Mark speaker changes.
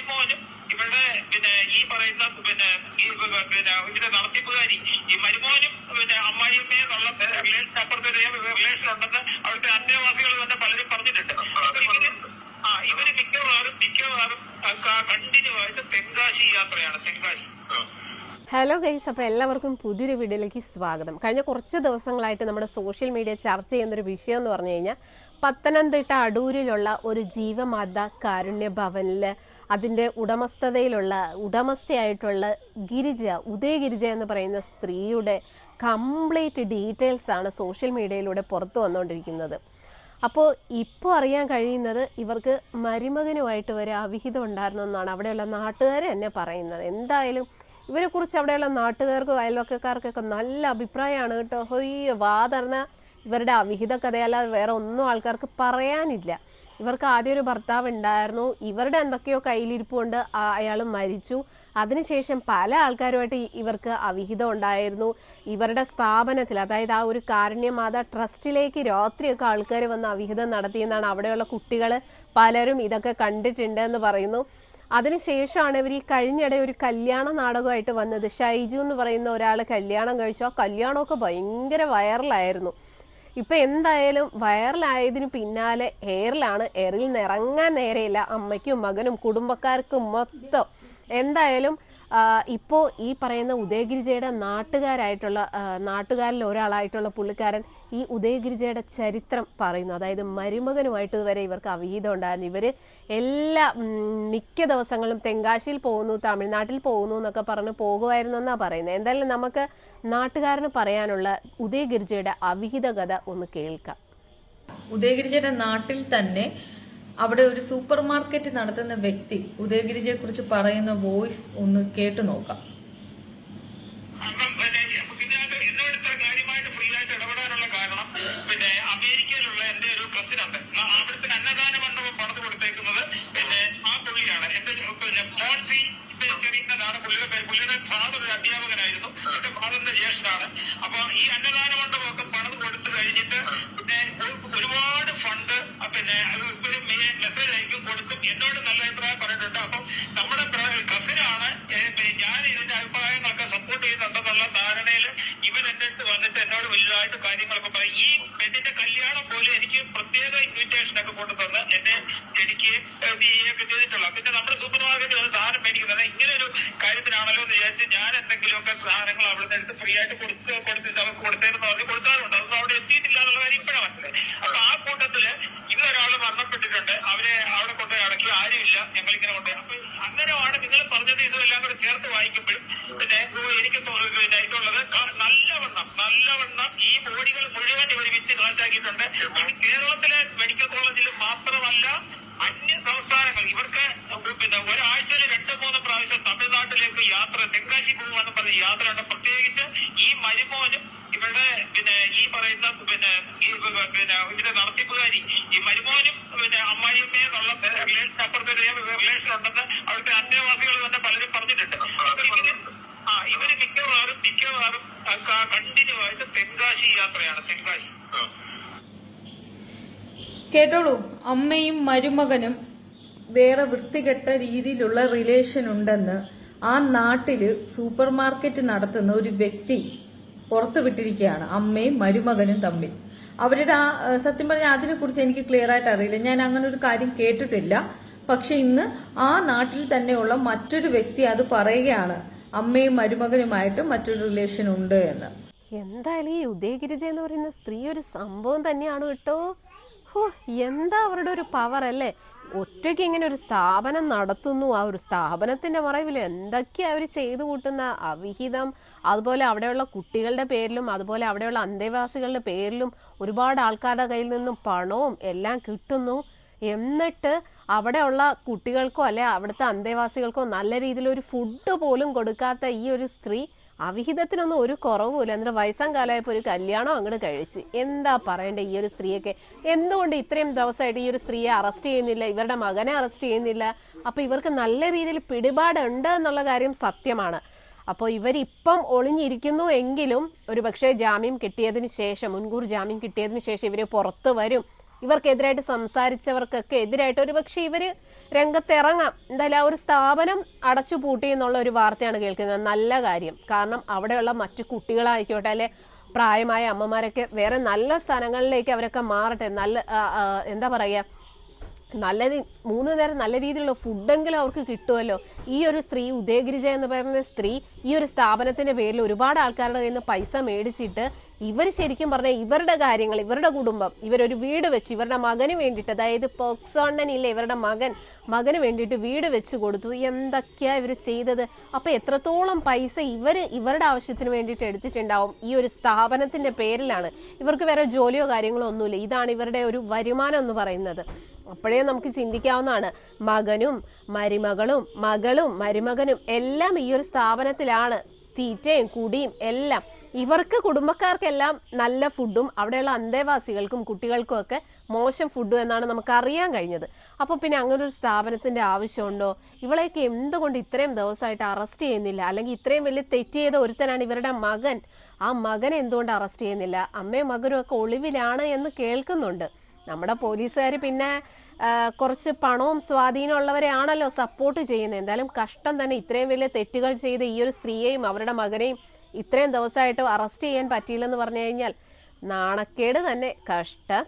Speaker 1: മരുമോനും ഇവരുടെ പിന്നെ ഈ പറയുന്ന പിന്നെ ഈ പിന്നെ ഇതിന്റെ നടത്തിപ്പുകാരി ഈ മരുമോനും പിന്നെ അമ്മായിയമ്മയെ നല്ല റിലേഷൻ അപ്പുറത്തെ റിലേഷൻ ഉണ്ടെന്ന് അവിടുത്തെ അന്തേവാസികൾ തന്നെ പലരും പറഞ്ഞിട്ടുണ്ട്. ആ ഇവർ മിക്കവാറും മിക്കവാറും കണ്ടിന്യൂ ആയിട്ട് തെങ്കാശി യാത്രയാണ് തെങ്കാശി.
Speaker 2: ഹലോ ഗൈസ് അപ്പോൾ എല്ലാവർക്കും പുതിയൊരു വീഡിയോയിലേക്ക് സ്വാഗതം. കഴിഞ്ഞ കുറച്ച് ദിവസങ്ങളായിട്ട് നമ്മുടെ സോഷ്യൽ മീഡിയ ചർച്ച ചെയ്യുന്നൊരു വിഷയം എന്ന് പറഞ്ഞു കഴിഞ്ഞാൽ പത്തനംതിട്ട അടൂരിലുള്ള ഒരു ജീവമാത കാരുണ്യ ഭവനിൽ അതിന്റെ ഉടമസ്ഥതയിലുള്ള ഉടമസ്ഥയായിട്ടുള്ള ഗിരിജ ഉദയഗിരിജ എന്ന് പറയുന്ന സ്ത്രീയുടെ കംപ്ലീറ്റ് ഡീറ്റെയിൽസ് ആണ് സോഷ്യൽ മീഡിയയിലൂടെ പുറത്തു വന്നുകൊണ്ടിരിക്കുന്നത്. അപ്പോൾ ഇപ്പോൾ അറിയാൻ കഴിയുന്നത് ഇവർക്ക് മരുമകനുമായിട്ട് വരെ അവിഹിതം ഉണ്ടായിരുന്നു എന്നാണ് അവിടെയുള്ള നാട്ടുകാർ തന്നെ പറയുന്നത്. എന്തായാലും ഇവരെക്കുറിച്ച് അവിടെയുള്ള നാട്ടുകാർക്കും അയൽവക്കക്കാർക്കൊക്കെ നല്ല അഭിപ്രായമാണ് കേട്ടോ. ഹൊയ്യോ വാതർന്ന ഇവരുടെ അവിഹിത കഥയല്ലാതെ വേറെ ഒന്നും ആൾക്കാർക്ക് പറയാനില്ല. ഇവർക്ക് ആദ്യം ഒരു ഭർത്താവ് ഉണ്ടായിരുന്നു. ഇവരുടെ എന്തൊക്കെയോ കയ്യിലിരിപ്പുകൊണ്ട് അയാൾ മരിച്ചു. അതിനുശേഷം പല ആൾക്കാരുമായിട്ട് ഇവർക്ക് അവിഹിതം ഉണ്ടായിരുന്നു. ഇവരുടെ സ്ഥാപനത്തിൽ അതായത് ആ ഒരു കാരുണ്യമാത ട്രസ്റ്റിലേക്ക് രാത്രിയൊക്കെ ആൾക്കാർ വന്ന് അവിഹിതം നടത്തിയെന്നാണ് അവിടെയുള്ള കുട്ടികൾ പലരും ഇതൊക്കെ കണ്ടിട്ടുണ്ട് എന്ന് പറയുന്നു. അതിനുശേഷമാണ് ഇവർ ഈ കഴിഞ്ഞിടെ ഒരു കല്യാണ നാടകമായിട്ട് വന്നത്. ഷൈജു എന്ന് പറയുന്ന ഒരാൾ കല്യാണം കഴിച്ചു. ആ കല്യാണമൊക്കെ ഭയങ്കര വൈറലായിരുന്നു. ഇപ്പൊ എന്തായാലും വൈറലായതിനു പിന്നാലെ എയറിലാണ്. എയറിൽ നിറങ്ങാൻ നേരെയില്ല. അമ്മയ്ക്കും മകനും കുടുംബക്കാർക്കും മൊത്തം. എന്തായാലും ഇപ്പോൾ ഈ പറയുന്ന ഉദയഗിരിജയുടെ നാട്ടുകാരായിട്ടുള്ള നാട്ടുകാരിൽ ഒരാളായിട്ടുള്ള പുള്ളിക്കാരൻ ഈ ഉദയഗിരിജയുടെ ചരിത്രം പറയുന്നു. അതായത് മരുമകനുമായിട്ട് വരെ ഇവർക്ക് അവീതം ഉണ്ടായിരുന്നു. ഇവർ എല്ലാ മിക്ക ദിവസങ്ങളും തെങ്കാശിയിൽ പോകുന്നു തമിഴ്നാട്ടിൽ പോകുന്നു എന്നൊക്കെ പറഞ്ഞ് പോകുമായിരുന്നു എന്നാണ് പറയുന്നത്. എന്തായാലും നമുക്ക് നാട്ടുകാരന് പറയാനുള്ള ഉദയഗിരിജയുടെ അവിഹിത കഥ ഒന്ന് കേൾക്കാം.
Speaker 3: ഉദയഗിരിജയുടെ നാട്ടിൽ തന്നെ അവിടെ ഒരു സൂപ്പർ മാർക്കറ്റ് നടത്തുന്ന വ്യക്തി ഉദയഗിരിജയെ കുറിച്ച് പറയുന്ന വോയിസ് ഒന്ന് കേട്ടു നോക്കാം.
Speaker 1: ഫ്രീ ആയിട്ട് ഇടപെടാനുള്ള കാരണം പിന്നെ അമേരിക്കയിലുള്ള എന്റെ ഒരു കസിൻ ഉണ്ട് ആ അവിടുത്തെ അന്നദാന മണ്ഡപം പണിത് കൊടുത്തേക്കുന്നത് പിന്നെ ആ പുള്ളിയാണ് എന്റെ ഒരു പിന്നെ മോൺസി ചെറിയതാണ് പുള്ളിയുടെ പേര് പുള്ളിയുടെ ഫാദർ ഒരു അധ്യാപകനായിരുന്നു എന്റെ ഫാദറിന്റെ ജ്യേഷ്ഠനാണ് അപ്പൊ ഈ അന്നദാന മണ്ഡപമൊക്കെ പണിത് കൊടുത്തു കഴിഞ്ഞിട്ട് പിന്നെ ഒരു- ഒരുപാട് ഫണ്ട് പിന്നെ മെസ്സേജ് അയക്കും കൊടുക്കും എന്നോട് നല്ല അഭിപ്രായം പറഞ്ഞിട്ടുണ്ട് അപ്പം നമ്മുടെ കസിനാണ് ഞാൻ ഇതിന്റെ ചെയ്യുന്നുണ്ടെന്നുള്ള ധാരണയിൽ ഇവൻ എന്റെ അടുത്ത് വന്നിട്ട് എന്നോട് വലുതായിട്ട് കാര്യങ്ങളൊക്കെ പറയും. ഈ പെണ്ണിന്റെ കല്യാണം പോലും എനിക്ക് പ്രത്യേക ഇൻവിറ്റേഷൻ ഒക്കെ കൊണ്ടുതന്ന് എന്നെ എനിക്ക് ചെയ്തിട്ടുള്ള. പിന്നെ നമ്മുടെ സൂപ്പർ മാർക്കറ്റിൽ സാധനം മേടിക്കുന്നത്. ഇങ്ങനെ ഒരു കാര്യത്തിനാണല്ലോ എന്ന് വിചാരിച്ച് ഞാൻ എന്തെങ്കിലുമൊക്കെ സാധനങ്ങൾ അവിടെ നിന്ന് എടുത്ത് ഫ്രീ ആയിട്ട് കൊടുത്ത് കൊടുത്തിട്ട് അവർക്ക് കൊടുത്തേന്ന് പറഞ്ഞ് കൊടുക്കാറുണ്ട്. അതൊന്നും അവിടെ എത്തിയിട്ടില്ല എന്നുള്ള കാര്യം ഇപ്പോഴാണ് മനസ്സിലായി അപ്പൊ ആ കൂട്ടത്തിൽ ഇന്നൊരാൾ മരണപ്പെട്ടിട്ടുണ്ട്. അവരെ അവിടെ കൊണ്ടുപോയി അടക്കി. ആരുമില്ല. ഞങ്ങൾ ഇങ്ങനെ കൊണ്ടുപോയി. അപ്പൊ അങ്ങനെയാണ് നിങ്ങൾ പറഞ്ഞത് ഇതെല്ലാം കൂടെ ചേർത്ത് വായിക്കുമ്പോഴും പിന്നെ എനിക്ക് തോ- പിന്നെ ഇതുള്ളത് ക- നല്ലവണ്ണം നല്ലവണ്ണം ഈ ബോഡികൾ മുഴുവൻ ഇവർ വിറ്റ് കാശാക്കിയിട്ടുണ്ട് ഇത് കേരളത്തിലെ മെഡിക്കൽ കോളേജിൽ മാത്രമല്ല അന്യ സംസ്ഥാനങ്ങൾ ഇവർക്ക് പിന്നെ ഒരാഴ്ചയിൽ രണ്ട് മൂന്ന് പ്രാവശ്യം തമിഴ്നാട്ടിലേക്ക് യാത്ര തെങ്കാശി പോകുവാന്ന് പറഞ്ഞ യാത്രയുണ്ട്. പ്രത്യേകിച്ച് ഈ മരുമോനും ഇവരുടെ പിന്നെ ഈ പറയുന്ന പിന്നെ ഈ പിന്നെ ഇതിന്റെ നടത്തിപ്പുകാരി ഈ മരുമോനും പിന്നെ അമ്മായിയമ്മയും ഉള്ള റിലേഷൻ അപ്പുറത്തെ റിലേഷൻ ഉണ്ടെന്ന് അവിടുത്തെ അന്യവാസികൾ തന്നെ പലരും പറഞ്ഞിട്ടുണ്ട്. ആ ഇവർ മിക്കവാറും മിക്കവാറും കണ്ടിന്യൂ ആയിട്ട് തെങ്കാശി യാത്രയാണ് തെങ്കാശി.
Speaker 3: കേട്ടോളൂ അമ്മയും മരുമകനും വേറെ വൃത്തികെട്ട രീതിയിലുള്ള റിലേഷൻ ഉണ്ടെന്ന് ആ നാട്ടിൽ സൂപ്പർ മാർക്കറ്റ് നടത്തുന്ന ഒരു വ്യക്തി പുറത്തു വിട്ടിരിക്കുകയാണ് അമ്മയും മരുമകനും തമ്മിൽ. അവരുടെ ആ സത്യം പറഞ്ഞാൽ അതിനെക്കുറിച്ച് എനിക്ക് ക്ലിയർ ആയിട്ട് അറിയില്ല. ഞാൻ അങ്ങനെ ഒരു കാര്യം കേട്ടിട്ടില്ല. പക്ഷെ ഇന്ന് ആ നാട്ടിൽ തന്നെയുള്ള മറ്റൊരു വ്യക്തി അത് പറയുകയാണ് അമ്മയും മരുമകനുമായിട്ട് മറ്റൊരു റിലേഷൻ ഉണ്ട് എന്ന്.
Speaker 2: എന്തായാലും ഈ ഉദയഗിരിജ എന്ന് പറയുന്ന സ്ത്രീ ഒരു സംഭവം തന്നെയാണ് കേട്ടോ. എന്താ അവരുടെ ഒരു പവർ അല്ലേ? ഒറ്റയ്ക്ക് ഇങ്ങനെ ഒരു സ്ഥാപനം നടത്തുന്നു. ആ ഒരു സ്ഥാപനത്തിന്റെ മറവിൽ എന്തൊക്കെയാ അവർ ചെയ്തു കൂട്ടുന്ന അവിഹിതം? അതുപോലെ അവിടെയുള്ള കുട്ടികളുടെ പേരിലും അതുപോലെ അവിടെയുള്ള അന്തേവാസികളുടെ പേരിലും ഒരുപാട് ആൾക്കാരുടെ കയ്യിൽ നിന്നും പണവും എല്ലാം കിട്ടുന്നു. എന്നിട്ട് അവിടെയുള്ള കുട്ടികൾക്കോ അല്ലെ അവിടുത്തെ അന്തേവാസികൾക്കോ നല്ല രീതിയിൽ ഒരു ഫുഡ് പോലും കൊടുക്കാത്ത ഈ ഒരു സ്ത്രീ അവിഹിതത്തിനൊന്നും ഒരു കുറവുമില്ല എന്നിട്ട് വയസ്സാം കാലമായപ്പോൾ ഒരു കല്യാണം അങ്ങോട്ട് കഴിച്ച്. എന്താ പറയണ്ടേ ഈ ഒരു സ്ത്രീയൊക്കെ? എന്തുകൊണ്ട് ഇത്രയും ദിവസമായിട്ട് ഈ ഒരു സ്ത്രീയെ അറസ്റ്റ് ചെയ്യുന്നില്ല? ഇവരുടെ മകനെ അറസ്റ്റ് ചെയ്യുന്നില്ല? അപ്പോൾ ഇവർക്ക് നല്ല രീതിയിൽ പിടിപാടുണ്ട് എന്നുള്ള കാര്യം സത്യമാണ്. അപ്പോൾ ഇവരിപ്പം ഒളിഞ്ഞിരിക്കുന്നു എങ്കിലും ഒരു പക്ഷേ ജാമ്യം കിട്ടിയതിന് ശേഷം മുൻകൂർ ജാമ്യം കിട്ടിയതിന് ശേഷം ഇവർ പുറത്ത് വരും. ഇവർക്കെതിരായിട്ട് സംസാരിച്ചവർക്കൊക്കെ എതിരായിട്ട് ഒരു പക്ഷേ ഇവർ രംഗത്തിറങ്ങാം എന്തായാലും ആ ഒരു സ്ഥാപനം അടച്ചു പൂട്ടി എന്നുള്ള ഒരു വാർത്തയാണ് കേൾക്കുന്നത്. നല്ല കാര്യം. കാരണം അവിടെയുള്ള മറ്റു കുട്ടികളായിക്കോട്ടെ അല്ലെ പ്രായമായ അമ്മമാരൊക്കെ വേറെ നല്ല സ്ഥലങ്ങളിലേക്ക് അവരൊക്കെ മാറട്ടെ. നല്ല എന്താ പറയുക നല്ല മൂന്ന് നേരം നല്ല രീതിയിലുള്ള ഫുഡെങ്കിലും അവർക്ക് കിട്ടുമല്ലോ. ഈ ഒരു സ്ത്രീ ഉദയഗിരിജ എന്ന് പറയുന്ന സ്ത്രീ ഈ ഒരു സ്ഥാപനത്തിന്റെ പേരിൽ ഒരുപാട് ആൾക്കാരുടെ കയ്യിൽ നിന്ന് പൈസ മേടിച്ചിട്ട് ഇവർ ശരിക്കും പറഞ്ഞാൽ ഇവരുടെ കാര്യങ്ങൾ ഇവരുടെ കുടുംബം ഇവരൊരു വീട് വെച്ച് ഇവരുടെ മകന് വേണ്ടിയിട്ട് അതായത് പോക്സോണ്ണൻ ഇല്ലേ ഇവരുടെ മകൻ മകന് വേണ്ടിയിട്ട് വീട് വെച്ച് കൊടുത്തു. എന്തൊക്കെയാ ഇവർ ചെയ്തത്? അപ്പൊ എത്രത്തോളം പൈസ ഇവർ ഇവരുടെ ആവശ്യത്തിന് വേണ്ടിയിട്ട് എടുത്തിട്ടുണ്ടാവും ഈ ഒരു സ്ഥാപനത്തിന്റെ പേരിലാണ്. ഇവർക്ക് വേറെ ജോലിയോ കാര്യങ്ങളോ ഒന്നുമില്ല. ഇതാണ് ഇവരുടെ ഒരു വരുമാനം എന്ന് പറയുന്നത്. അപ്പോഴേ നമുക്ക് ചിന്തിക്കാവുന്നതാണ്. മകനും മരുമകളും മകളും മരുമകനും എല്ലാം ഈ ഒരു സ്ഥാപനത്തിലാണ്. തീറ്റയും കുടിയും എല്ലാം. ഇവർക്ക് കുടുംബക്കാർക്കെല്ലാം നല്ല ഫുഡും അവിടെയുള്ള അന്തേവാസികൾക്കും കുട്ടികൾക്കും ഒക്കെ മോശം ഫുഡും എന്നാണ് നമുക്ക് അറിയാൻ കഴിഞ്ഞത്. അപ്പോൾ പിന്നെ അങ്ങനെ ഒരു സ്ഥാപനത്തിന്റെ ആവശ്യമുണ്ടോ? ഇവളെയൊക്കെ എന്തുകൊണ്ട് ഇത്രയും ദിവസമായിട്ട് അറസ്റ്റ് ചെയ്യുന്നില്ല? അല്ലെങ്കിൽ ഇത്രയും വലിയ തെറ്റ് ചെയ്ത ഒരുത്തനാണ് ഇവരുടെ മകൻ. ആ മകനെ എന്തുകൊണ്ട് അറസ്റ്റ് ചെയ്യുന്നില്ല? അമ്മയും മകനും ഒക്കെ ഒളിവിലാണ് എന്ന് കേൾക്കുന്നുണ്ട്. നമ്മുടെ പോലീസുകാർ പിന്നെ കുറച്ച് പണവും സ്വാധീനവും ഉള്ളവരെയാണല്ലോ സപ്പോർട്ട് ചെയ്യുന്നത്. എന്തായാലും കഷ്ടം തന്നെ ഇത്രയും വലിയ തെറ്റുകൾ ചെയ്ത് ഈ ഒരു സ്ത്രീയെയും അവരുടെ മകനെയും ഇത്രയും ദിവസമായിട്ട് അറസ്റ്റ് ചെയ്യാൻ പറ്റിയില്ലെന്ന് പറഞ്ഞു കഴിഞ്ഞാൽ നാണക്കേട് തന്നെ. കഷ്ടം.